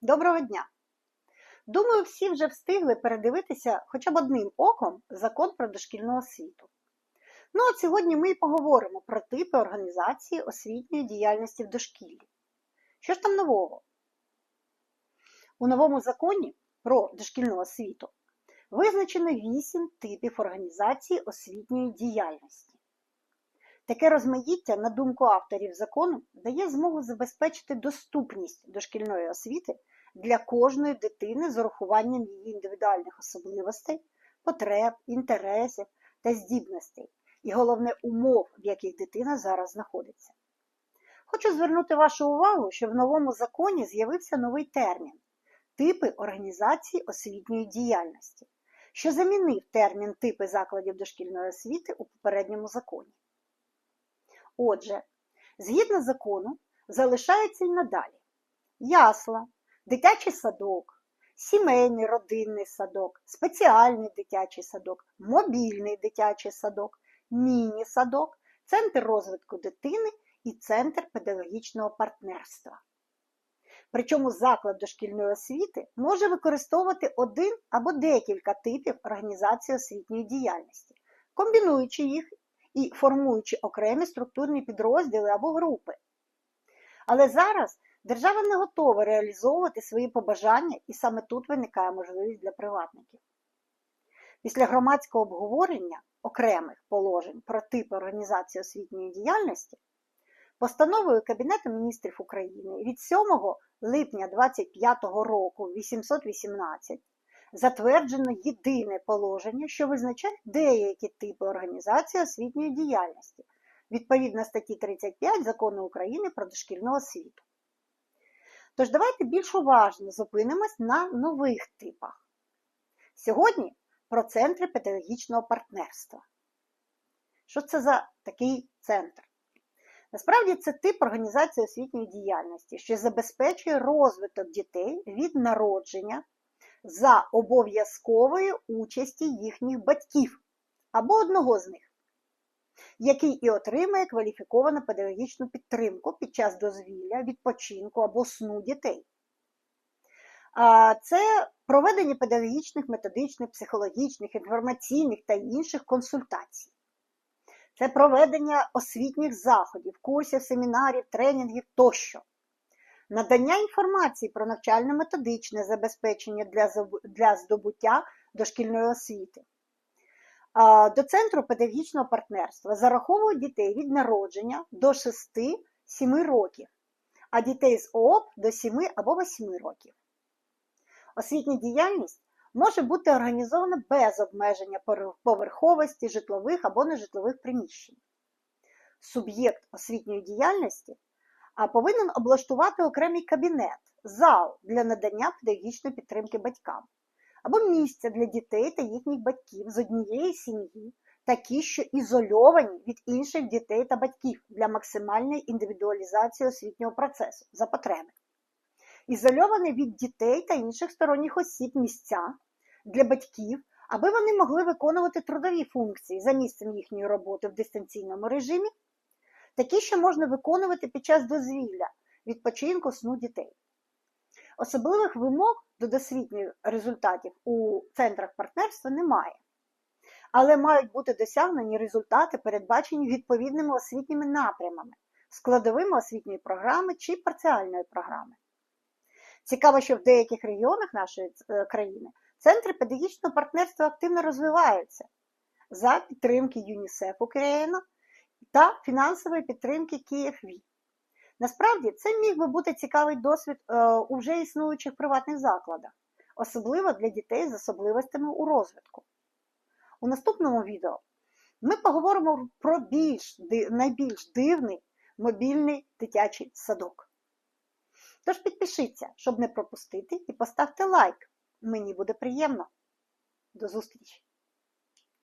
Доброго дня! Думаю, всі вже встигли передивитися хоча б одним оком закон про дошкільну освіту. Ну от сьогодні ми і поговоримо про типи організації освітньої діяльності в дошкіллі. Що ж там нового? У новому законі про дошкільну освіту визначено 8 типів організації освітньої діяльності. Таке розмаїття, на думку авторів закону, дає змогу забезпечити доступність дошкільної освіти для кожної дитини з урахуванням її індивідуальних особливостей, потреб, інтересів та здібностей, і головне умов, в яких дитина зараз знаходиться. Хочу звернути вашу увагу, що в новому законі з'явився новий термін типи організації освітньої діяльності, що замінив термін типи закладів дошкільної освіти у попередньому законі. Отже, згідно закону, залишається й надалі ясла, дитячий садок, сімейний родинний садок, спеціальний дитячий садок, мобільний дитячий садок, міні-садок, центр розвитку дитини і центр педагогічного партнерства. Причому заклад дошкільної освіти може використовувати один або декілька типів організації освітньої діяльності, комбінуючи їх і формуючи окремі структурні підрозділи або групи. Але зараз держава не готова реалізовувати свої побажання, і саме тут виникає можливість для приватників. Після громадського обговорення окремих положень про типи організації освітньої діяльності постановою Кабінету міністрів України від 7 липня 2025 року 818 затверджено єдине положення, що визначає деякі типи організації освітньої діяльності відповідно статті 35 Закону України про дошкільну освіту. Тож давайте більш уважно зупинимось на нових типах. Сьогодні про центри педагогічного партнерства. Що це за такий центр? Насправді це тип організації освітньої діяльності, що забезпечує розвиток дітей від народження за обов'язкової участі їхніх батьків або одного з них, який і отримує кваліфіковану педагогічну підтримку під час дозвілля, відпочинку або сну дітей. Це проведення педагогічних, методичних, психологічних, інформаційних та інших консультацій. Це проведення освітніх заходів, курсів, семінарів, тренінгів тощо надання інформації про навчально-методичне забезпечення для здобуття дошкільної освіти. До Центру педагогічного партнерства зараховують дітей від народження до 6-7 років, а дітей з ООП до 7 або 8 років. Освітня діяльність може бути організована без обмеження поверховості житлових або нежитлових приміщень. Суб'єкт освітньої діяльності повинен облаштувати окремий кабінет, зал для надання педагогічної підтримки батькам, або місця для дітей та їхніх батьків з однієї сім'ї, такі, що ізольовані від інших дітей та батьків для максимальної індивідуалізації освітнього процесу за потреби. Ізольовані від дітей та інших сторонніх осіб місця для батьків, аби вони могли виконувати трудові функції за місцем їхньої роботи в дистанційному режимі такі, що можна виконувати під час дозвілля, відпочинку сну дітей. Особливих вимог до досвітніх результатів у центрах партнерства немає, але мають бути досягнені результати, передбачені відповідними освітніми напрямами, складовими освітньої програми чи парціальної програми. Цікаво, що в деяких регіонах нашої е, країни центри педагогічного партнерства активно розвиваються за підтримки ЮНІСЕФ Україна та фінансової підтримки КиївВІ. Насправді, це міг би бути цікавий досвід е, у вже існуючих приватних закладах, особливо для дітей з особливостями у розвитку. У наступному відео ми поговоримо про більш, найбільш дивний мобільний дитячий садок. Тож підпишіться, щоб не пропустити, і поставте лайк. Мені буде приємно. До зустрічі!